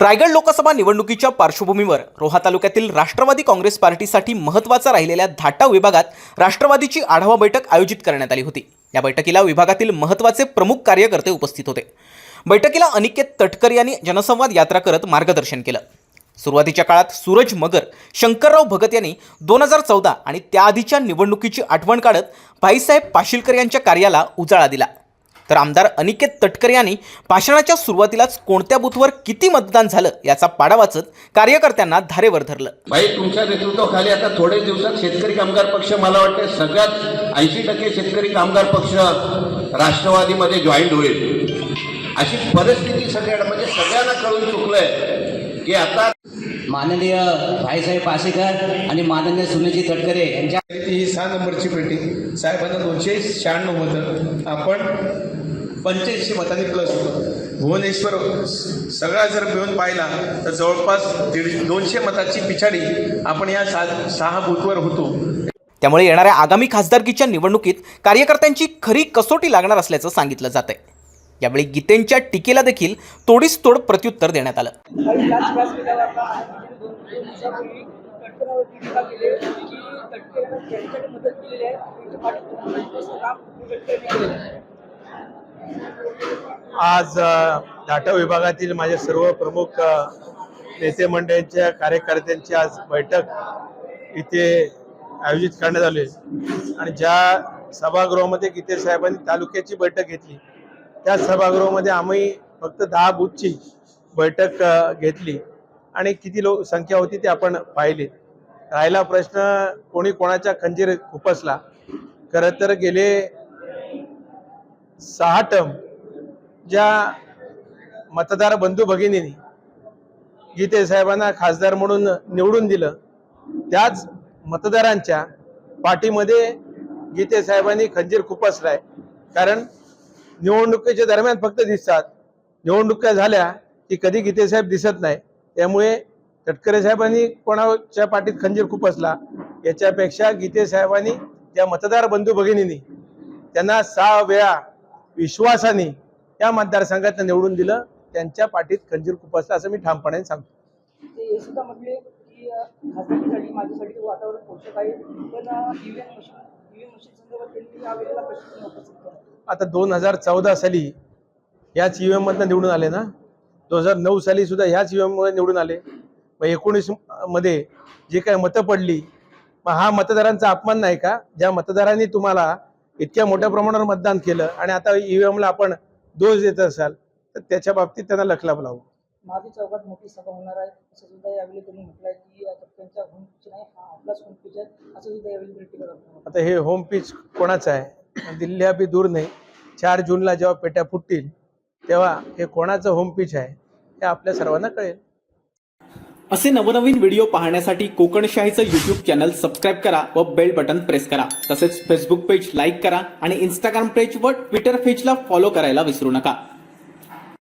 रायगड लोकसभा निवडणुकीच्या पार्श्वभूमीवर रोहा तालुक्यातील राष्ट्रवादी काँग्रेस पार्टीसाठी महत्त्वाचा राहिलेल्या धाटा विभागात राष्ट्रवादीची आढावा बैठक आयोजित करण्यात आली होती. या बैठकीला विभागातील महत्त्वाचे प्रमुख कार्यकर्ते उपस्थित होते. बैठकीला अनिकेत तटकर यांनी जनसंवाद यात्रा करत मार्गदर्शन केलं. सुरुवातीच्या काळात सूरज मगर शंकरराव भगत यांनी दोन हजार चौदा आणि त्याआधीच्या निवडणुकीची आठवण काढत भाईसाहेब पाशिलकर यांच्या कार्याला उजाळा दिला. तर आमदार अनिकेत तटकर यांनी भाषणाच्या सुरुवातीलाच कोणत्या बूथवर किती मतदान झालं याचा पाडा वाचत कार्यकर्त्यांना धारेवर धरलं. भाई तुमच्या नेतृत्वाखाली आता थोडे दिवसात शेतकरी कामगार पक्ष मला वाटते सगळ्यात ऐंशी टक्के शेतकरी कामगार पक्ष राष्ट्रवादीमध्ये जॉईंट होईल. अशी परिस्थिती सगळ्या म्हणजे सगळ्यांना कळून चुकलंय की आता माननीय भाईसाहेब पासेकर आणि माननीय सुनीजी तटकरे यांच्या ही सहा नंबरची पेटी. साहेबांना दोनशे शहाण्णव मतं. आपण पंच्याऐंशी मतांनी प्लस होतो. भुवनेश्वर सगळा जर मिळून पाहिला तर जवळपास दीड दोनशे मताची पिछाडी आपण या सा सहा बूथवर होतो. त्यामुळे येणाऱ्या आगामी खासदारकीच्या निवडणुकीत कार्यकर्त्यांची खरी कसोटी लागणार असल्याचं सांगितलं जात आहे यावेळी गीतेंच्या टीकेला देखील तोडीस तोड प्रत्युत्तर देण्यात आलं. आज अ, डाटा विभागातील माझे सर्व प्रमुख नेते मंडळांच्या कार्यकर्त्यांची आज बैठक इथे आयोजित करण्यात आली. आणि ज्या सभागृहामध्ये गीते साहेबांनी तालुक्याची बैठक घेतली त्या सभागृहामध्ये आम्ही फक्त दहा बूथची बैठक घेतली. आणि किती लोक संख्या होती ती आपण पाहिली. राहिला प्रश्न कोणी कोणाच्या खंजीर खुपसला. खरं तर गेले सहा टम ज्या मतदार बंधू भगिनींनी गीते साहेबांना खासदार म्हणून निवडून दिलं त्याच मतदारांच्या पाठीमध्ये गीते साहेबांनी खंजीर खुपसलाय कारण निवडणुकीच्या दरम्यान फक्त दिसतात. निवडणुका झाल्या की कधी गीते साहेब दिसत नाही. त्यामुळे तटकरे साहेबांनी कोणाच्या पाठीत खंजीर खुपसला याच्यापेक्षा गीते साहेबांनी त्या मतदार बंधू भगिनींनी त्यांना सहा वेळा विश्वासाने या मतदारसंघात निवडून दिलं. त्यांच्या पाठीत खंजीर खुपसला असं मी ठामपणे सांगतो. की अ, माझ्यासाठी वातावरण पोषक आहे. पण ईव्हीएम मशीन ईव्हीएम मशीन संदर्भात त्यांनी यावेळेला प्रश्न उपस्थित केला. आता दोन हजार चौदा साली ह्याच ईव्हीएम मधनं निवडून आले ना? दोन हजार नऊ साली सुद्धा ह्याच ईव्हीएममध्ये निवडून आले. मग एकोणीसमध्ये जे काही मतं पडली मग हा मतदारांचा अपमान नाही का? ज्या मतदारांनी तुम्हाला इतक्या मोठ्या प्रमाणावर मतदान केलं आणि आता ईव्हीएमला आपण दोष देत असाल तर त्याच्या बाबतीत त्यांना लखलाभ लावू. महादी चौकात मोठी सभा होणार आहे. असं सुद्धा यावेळी त्यांनी म्हटलं आहे की तटकऱ्यांचा होम पिच नाही हा आपलाच होम पिच आहे. असं सुद्धा यावेळी करतो आता हे होम पिच कोणाचं आहे? दिल्ली बी दूर नाही. चार जूनला जेव्हा पेट्या फुटतील तेव्हा हे कोणाचं होम पिच आहे हे आपल्या सर्वांना कळेल. असे नवनवीन व्हिडिओ पाहण्यासाठी कोकणशाहीचं यूट्यूब चॅनल सबस्क्राईब करा व बेल बटन प्रेस करा. तसेच फेसबुक पेज लाईक करा आणि इंस्टाग्राम पेज व ट्विटर पेजला फॉलो करायला विसरू नका.